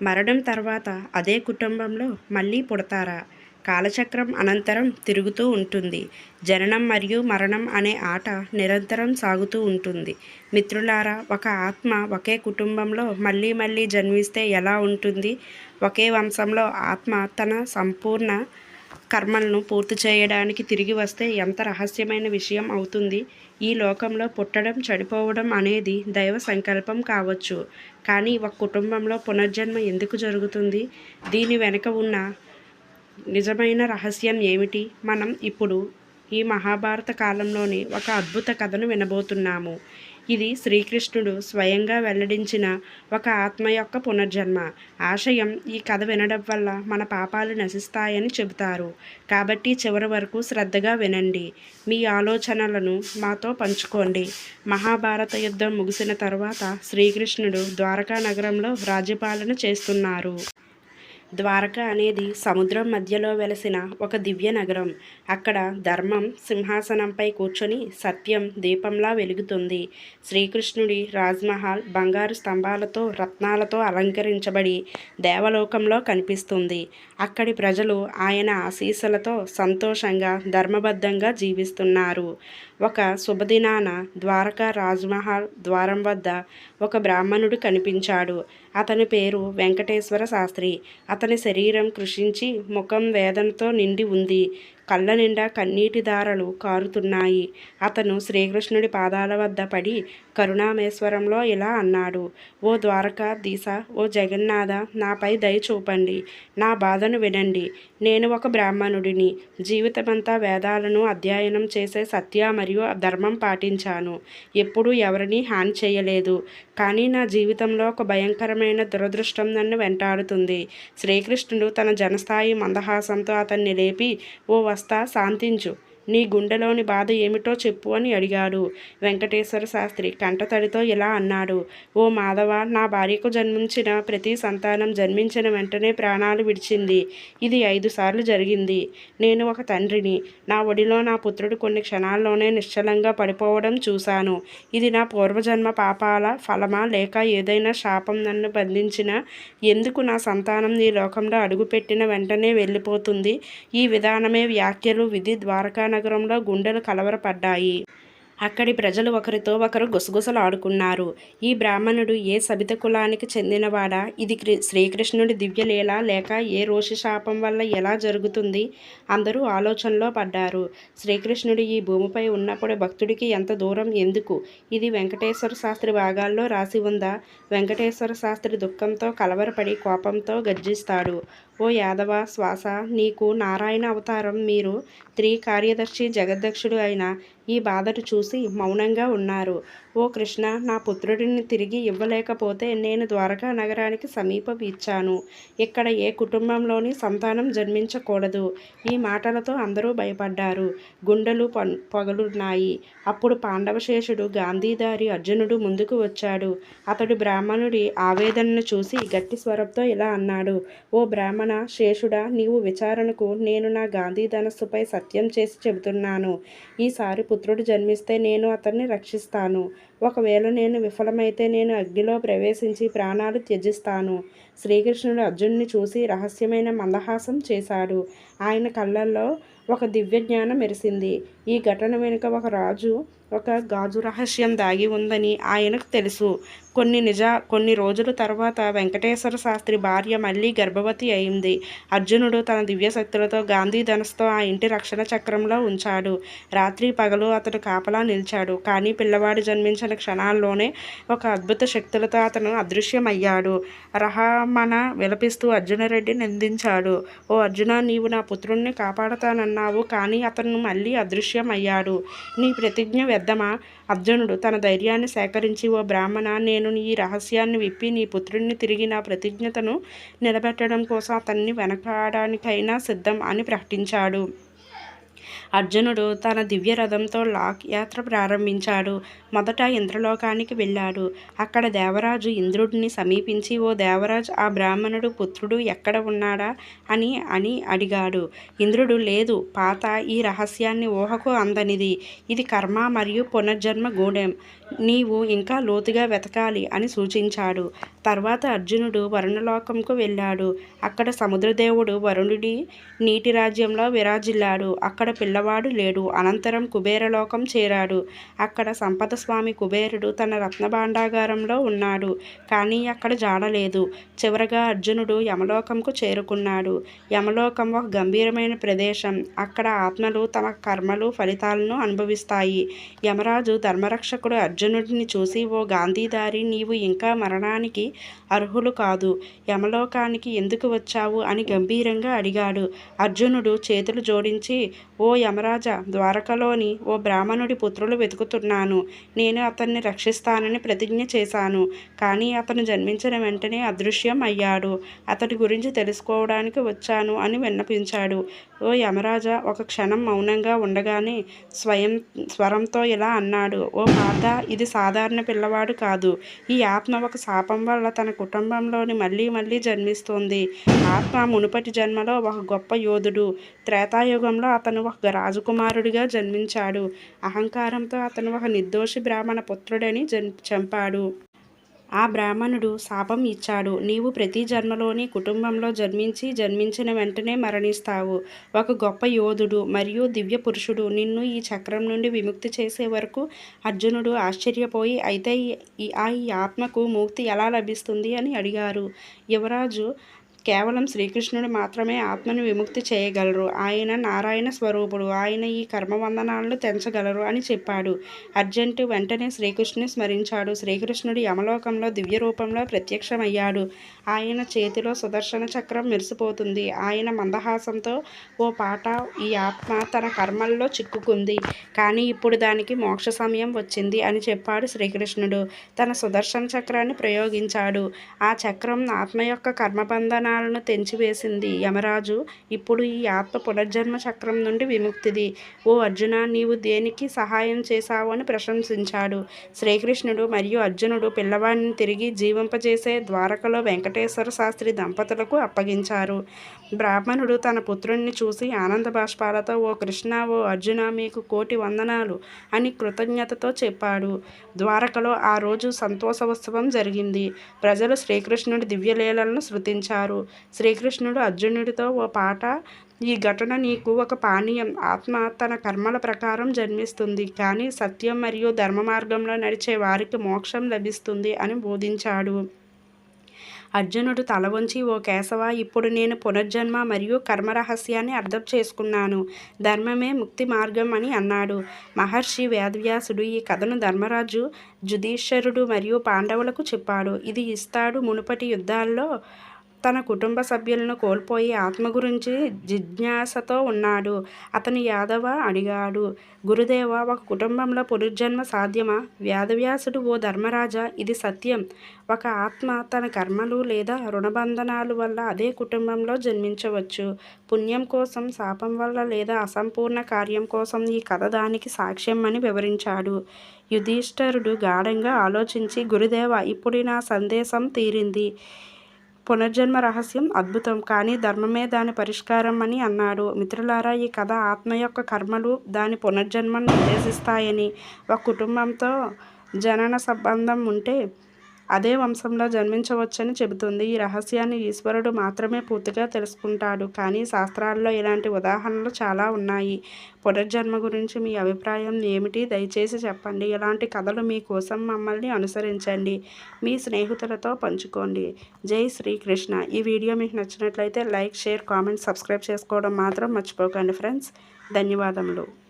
మరణం తర్వాత అదే కుటుంబంలో మళ్ళీ పుడతారా? కాలచక్రం అనంతరం తిరుగుతూ ఉంటుంది. జననం మరియు మరణం అనే ఆట నిరంతరం సాగుతూ ఉంటుంది. మిత్రులారా ఒక ఆత్మ ఒకే కుటుంబంలో మళ్ళీ మళ్ళీ జన్మిస్తే ఎలా ఉంటుంది? ఒకే వంశంలో ఆత్మ తన సంపూర్ణ కర్మలను పూర్తి చేయడానికి తిరిగి వస్తే ఎంత రహస్యమైన విషయం అవుతుంది. ఈ లోకంలో పుట్టడం చనిపోవడం అనేది దైవ సంకల్పం కావచ్చు. కానీ ఒక కుటుంబంలో పునర్జన్మ ఎందుకు జరుగుతుంది? దీని వెనుక ఉన్న నిజమైన రహస్యం ఏమిటి? మనం ఇప్పుడు ఈ మహాభారత కాలంలోని ఒక అద్భుత కథను వినబోతున్నాము. ఇది శ్రీకృష్ణుడు స్వయంగా వెల్లడించిన ఒక ఆత్మ యొక్క పునర్జన్మ. ఆశయం ఈ కథ వినడం వల్ల మన పాపాలు నశిస్తాయని చెబుతారు. కాబట్టి చివరి వరకు శ్రద్ధగా వినండి. మీ ఆలోచనలను మాతో పంచుకోండి. మహాభారత యుద్ధం ముగిసిన తర్వాత శ్రీకృష్ణుడు ద్వారకా నగరంలో రాజ్యపాలన చేస్తున్నారు. ద్వారక అనేది సముద్రం మధ్యలో వెలసిన ఒక దివ్య నగరం. అక్కడ ధర్మం సింహాసనంపై కూర్చొని సత్యం దీపంలా వెలుగుతుంది. శ్రీకృష్ణుడి రాజ్మహల్ బంగారు స్తంభాలతో రత్నాలతో అలంకరించబడి దేవలోకంలో కనిపిస్తుంది. అక్కడి ప్రజలు ఆయన ఆశీస్సులతో సంతోషంగా ధర్మబద్ధంగా జీవిస్తున్నారు. ఒక శుభదినాన ద్వారకా రాజ్మహల్ ద్వారం వద్ద ఒక బ్రాహ్మణుడు కనిపించాడు. అతని పేరు వెంకటేశ్వర శాస్త్రి. అతని శరీరం కృషించి ముఖం వేదనతో నిండి ఉంది. కళ్ళ నిండా కన్నీటి దారలు కారుతున్నాయి. అతను శ్రీకృష్ణుడి పాదాల వద్ద పడి కరుణామేశ్వరంలో ఇలా అన్నాడు ఓ ద్వారకా దిశ ఓ జగన్నాథ నాపై దయ చూపండి. నా బాధను వినండి. నేను ఒక బ్రాహ్మణుడిని. జీవితమంతా వేదాలను అధ్యయనం చేసే సత్య మరియు ధర్మం పాటించాను. ఎప్పుడూ ఎవరిని హాని చేయలేదు. కానీ నా జీవితంలో ఒక భయంకరమైన దురదృష్టం నన్ను వెంటాడుతుంది. శ్రీకృష్ణుడు తన జనస్థాయి మందహాసంతో అతన్ని లేపి ఓ వస్తా శాంతించు. నీ గుండెలోని బాధ ఏమిటో చెప్పు అని అడిగాడు. వెంకటేశ్వర శాస్త్రి కంటతడితో ఇలా అన్నాడు. ఓ మాధవ నా భార్యకు జన్మించిన ప్రతి సంతానం జన్మించిన వెంటనే ప్రాణాలు విడిచింది. ఇది ఐదు సార్లు జరిగింది. నేను ఒక తండ్రిని. నా ఒడిలో నా పుత్రుడు కొన్ని క్షణాల్లోనే నిశ్చలంగా పడిపోవడం చూశాను. ఇది నా పూర్వజన్మ పాపాల ఫలమా లేక ఏదైనా శాపం నన్ను బంధించిన? ఎందుకు నా సంతానం ఈ లోకంలో అడుగుపెట్టిన వెంటనే వెళ్ళిపోతుంది? ఈ విధానమే వ్యాఖ్యలు విధి ద్వారకా నగరంలో గుండెలు కలవరపడ్డాయి. అక్కడి ప్రజలు ఒకరితో ఒకరు గుసగుసలాడుకున్నారు. ఈ బ్రాహ్మణుడు ఏ సబిత కులానికి చెందినవాడా? ఇది శ్రీకృష్ణుడి దివ్యలీల లేక ఏ రోషి శాపం వల్ల ఎలా జరుగుతుంది? అందరూ ఆలోచనలో పడ్డారు. శ్రీకృష్ణుడు ఈ భూమిపై ఉన్నప్పుడు భక్తుడికి ఎంత దూరం ఎందుకు? ఇది వెంకటేశ్వర శాస్త్రి భాగాల్లో రాసి ఉందా? వెంకటేశ్వర శాస్త్రి దుఃఖంతో కలవరపడి కోపంతో గర్జిస్తాడు. ఓ యాదవ శ్వాస నీకు నారాయణ అవతారం మీరు త్రీ కార్యదర్శి జగద్దక్షుడు అయిన ఈ బాధను చూసి మౌనంగా ఉన్నారు. ఓ కృష్ణ నా పుత్రుడిని తిరిగి ఇవ్వలేకపోతే నేను ద్వారకా నగరానికి సమీపం ఇచ్చాను ఇక్కడ ఏ కుటుంబంలోని సంతానం జన్మించకూడదు. ఈ మాటలతో అందరూ భయపడ్డారు. గుండెలు పొగలున్నాయి. అప్పుడు పాండవశేషుడు గాంధీదారి అర్జునుడు ముందుకు వచ్చాడు. అతడు బ్రాహ్మణుడి ఆవేదనను చూసి గట్టి స్వరంతో ఇలా అన్నాడు ఓ బ్రాహ్మణ శేషుడా నీవు విచారణకు నేను నా గాంధీ ధనస్సుపై సత్యం చేసి చెబుతున్నాను. ఈసారి పుత్రుడు జన్మిస్తే నేను అతన్ని రక్షిస్తాను. ఒకవేళ నేను విఫలమైతే నేను అగ్నిలో ప్రవేశించి ప్రాణాలు త్యజిస్తాను. శ్రీకృష్ణుడు అర్జునుని చూసి రహస్యమైన మందహాసం చేశాడు. ఆయన కళ్ళల్లో ఒక దివ్య జ్ఞానం మెరిసింది. ఈ ఘటన వెనుక ఒక రాజు ఒక గాజు రహస్యం దాగి ఉందని ఆయనకు తెలుసు. కొన్ని నిజ కొన్ని రోజుల తర్వాత వెంకటేశ్వర శాస్త్రి భార్య మళ్ళీ గర్భవతి అయింది. అర్జునుడు తన దివ్యశక్తులతో గాంధీ ధనస్తో ఆ ఇంటి రక్షణ చక్రంలో ఉంచాడు. రాత్రి పగలు అతడు కాపలా నిలిచాడు. కానీ పిల్లవాడు జన్మించిన క్షణాల్లోనే ఒక అద్భుత శక్తులతో అతను అదృశ్యమయ్యాడు. రహమణ విలపిస్తూ అర్జునరెడ్డి నిందించాడు. ఓ అర్జున నీవు నా పుత్రుణ్ణి కాపాడతానన్నావు. కానీ అతను మళ్ళీ అయ్యాడు నీ ప్రతిజ్ఞ వ్యర్థమా? అర్జునుడు తన ధైర్యాన్ని సేకరించి ఓ బ్రాహ్మణ నేను ఈ రహస్యాన్ని విప్పి నీ పుత్రుడిని తిరిగి నా ప్రతిజ్ఞతను నిలబెట్టడం కోసం అతన్ని వెనకాడానికైనా సిద్ధం అని ప్రకటించాడు. అర్జునుడు తన దివ్య రథంతో లాక్ యాత్ర ప్రారంభించాడు. మొదట ఇంద్రలోకానికి వెళ్ళాడు. అక్కడ దేవరాజు ఇంద్రుడిని సమీపించి ఓ దేవరాజు ఆ బ్రాహ్మణుడు పుత్రుడు ఎక్కడ ఉన్నాడా అని అని అడిగాడు. ఇంద్రుడు లేదు పాత ఈ రహస్యాన్ని ఊహకు అందనిది. ఇది కర్మ మరియు పునర్జన్మ గూడెం. నీవు ఇంకా లోతుగా వెతకాలి అని సూచించాడు. తర్వాత అర్జునుడు వరుణలోకంకు వెళ్ళాడు. అక్కడ సముద్రదేవుడు వరుణుడి నీటి రాజ్యంలో విరాజిల్లాడు. అక్కడ పిల్లవాడు లేడు. అనంతరం కుబేరలోకం చేరాడు. అక్కడ సంపద స్వామి కుబేరుడు తన రత్నభాండాగారంలో ఉన్నాడు. కానీ అక్కడ జాడలేదు. చివరగా అర్జునుడు యమలోకంకు చేరుకున్నాడు. యమలోకం ఒక గంభీరమైన ప్రదేశం. అక్కడ ఆత్మలు తమ కర్మలు ఫలితాలను అనుభవిస్తాయి. యమరాజు ధర్మరక్షకుడు అర్జునుడిని చూసి ఓ గాంధీదారి నీవు ఇంకా మరణానికి అర్హులు కాదు. యమలోకానికి ఎందుకు వచ్చావు? అని గంభీరంగా అడిగాడు. అర్జునుడు చేతులు జోడించి ఓ యమరాజ ద్వారకలోని ఓ బ్రాహ్మణుడి పుత్రులు వెతుకుతున్నాను. నేను అతన్ని రక్షిస్తానని ప్రతిజ్ఞ చేశాను. కానీ అతను జన్మించిన వెంటనే అదృశ్యం అయ్యాడు. అతడి గురించి తెలుసుకోవడానికి వచ్చాను అని విన్నపించాడు. ఓ యమరాజా ఒక క్షణం మౌనంగా ఉండగానే స్వయం స్వరంతో ఇలా అన్నాడు. ఓ పాత ఇది సాధారణ పిల్లవాడు కాదు. ఈ ఆత్మ ఒక శాపం వల్ల తన కుటుంబంలోని మళ్ళీ మళ్ళీ జన్మిస్తోంది. ఆత్మ మునుపటి జన్మలో ఒక గొప్ప యోధుడు. త్రేతాయుగంలో అతను ఒక రాజకుమారుడిగా జన్మించాడు. అహంకారంతో అతను ఒక నిర్దోషి బ్రాహ్మణ పుత్రుడని జన్ చంపాడు. ఆ బ్రాహ్మణుడు శాపం ఇచ్చాడు. నీవు ప్రతి జన్మలోని కుటుంబంలో జన్మించి జన్మించిన వెంటనే మరణిస్తావు. ఒక గొప్ప యోధుడు మరియు దివ్య పురుషుడు నిన్ను ఈ చక్రం నుండి విముక్తి చేసే వరకు అర్జునుడు ఆశ్చర్యపోయి అయితే ఈ ఆ ఈ ఆత్మకు ముక్తి ఎలా లభిస్తుంది? అని అడిగారు. యువరాజు కేవలం శ్రీకృష్ణుడు మాత్రమే ఆత్మను విముక్తి చేయగలరు. ఆయన నారాయణ స్వరూపుడు. ఆయన ఈ కర్మవందనాలను తెంచగలరు అని చెప్పాడు. అర్జెంటు వెంటనే శ్రీకృష్ణుని స్మరించాడు. శ్రీకృష్ణుడు యమలోకంలో దివ్య రూపంలో ప్రత్యక్షమయ్యాడు. ఆయన చేతిలో సుదర్శన చక్రం మెరిసిపోతుంది. ఆయన మందహాసంతో ఓ పాట ఈ ఆత్మ తన కర్మల్లో చిక్కుకుంది. కానీ ఇప్పుడు దానికి మోక్ష సమయం వచ్చింది అని చెప్పాడు శ్రీకృష్ణుడు. తన సుదర్శన చక్రాన్ని ప్రయోగించాడు. ఆ చక్రం ఆత్మ యొక్క కర్మబంధన బంధనాలను తెంచివేసింది యమరాజు. ఇప్పుడు ఈ ఆత్మ పునర్జన్మ చక్రం నుండి విముక్తిది. ఓ అర్జున నీవు దేనికి సహాయం చేశావు అని ప్రశంసించాడు. శ్రీకృష్ణుడు మరియు అర్జునుడు పిల్లవాడిని తిరిగి జీవింపజేసే ద్వారకలో వెంకటేశ్వర శాస్త్రి దంపతులకు అప్పగించారు. బ్రాహ్మణుడు తన పుత్రుణ్ణి చూసి ఆనంద బాష్పాలతో ఓ కృష్ణ ఓ అర్జున మీకు కోటి వందనాలు అని కృతజ్ఞతతో చెప్పాడు. ద్వారకలో ఆ రోజు సంతోషోత్సవం జరిగింది. ప్రజలు శ్రీకృష్ణుడి దివ్యలీలలను శృతించారు శ్రీకృష్ణుడు అర్జునుడితో ఓ పాట ఈ ఘటన నీకు ఒక పానీయం. ఆత్మ తన కర్మల ప్రకారం జన్మిస్తుంది. కానీ సత్యం మరియు ధర్మ మార్గంలో నడిచే వారికి మోక్షం లభిస్తుంది అని బోధించాడు. అర్జునుడు తల వంచి ఓ కేశవ ఇప్పుడు నేను పునర్జన్మ మరియు కర్మ రహస్యాన్ని అర్థం చేసుకున్నాను. ధర్మమే ముక్తి మార్గం అని అన్నాడు. మహర్షి వేదవ్యాసుడు ఈ కథను ధర్మరాజు జుదీశ్వరుడు మరియు పాండవులకు చెప్పాడు. ఇది ఇస్తాడు మునుపటి యుద్ధాల్లో తన కుటుంబ సభ్యులను కోల్పోయి ఆత్మ గురించి జిజ్ఞాసతో ఉన్నాడు. అతను యాదవ అడిగాడు గురుదేవ ఒక కుటుంబంలో పునర్జన్మ సాధ్యమా? వ్యాధవ్యాసుడు ఓ ధర్మరాజా ఇది సత్యం. ఒక ఆత్మ తన కర్మలు లేదా రుణబంధనాలు వల్ల అదే కుటుంబంలో జన్మించవచ్చు. పుణ్యం కోసం శాపం వల్ల లేదా అసంపూర్ణ కార్యం కోసం ఈ కథ దానికి సాక్ష్యం అని వివరించాడు. యుధిష్ఠరుడు గాఢంగా ఆలోచించి గురుదేవ ఇప్పుడు నా సందేశం తీరింది. పునర్జన్మ రహస్యం అద్భుతం. కానీ ధర్మమే దాని పరిష్కారం అని అన్నాడు. మిత్రులారా ఈ కథ ఆత్మ యొక్క కర్మలు దాని పునర్జన్మను నిర్దేశిస్తాయని. ఒక కుటుంబంతో జనన సంబంధం ఉంటే అదే వంశంలో జన్మించవచ్చని చెబుతుంది. ఈ రహస్యాన్ని ఈశ్వరుడు మాత్రమే పూర్తిగా తెలుసుకుంటాడు. కానీ శాస్త్రాల్లో ఇలాంటి ఉదాహరణలు చాలా ఉన్నాయి. పునర్జన్మ గురించి మీ అభిప్రాయం ఏమిటి? దయచేసి చెప్పండి. ఇలాంటి కథలు మీకోసం మమ్మల్ని అనుసరించండి. మీ స్నేహితులతో పంచుకోండి. జై శ్రీకృష్ణ. ఈ వీడియో మీకు నచ్చినట్లయితే లైక్ షేర్ కామెంట్ సబ్స్క్రైబ్ చేసుకోవడం మాత్రం మర్చిపోకండి ఫ్రెండ్స్. ధన్యవాదములు.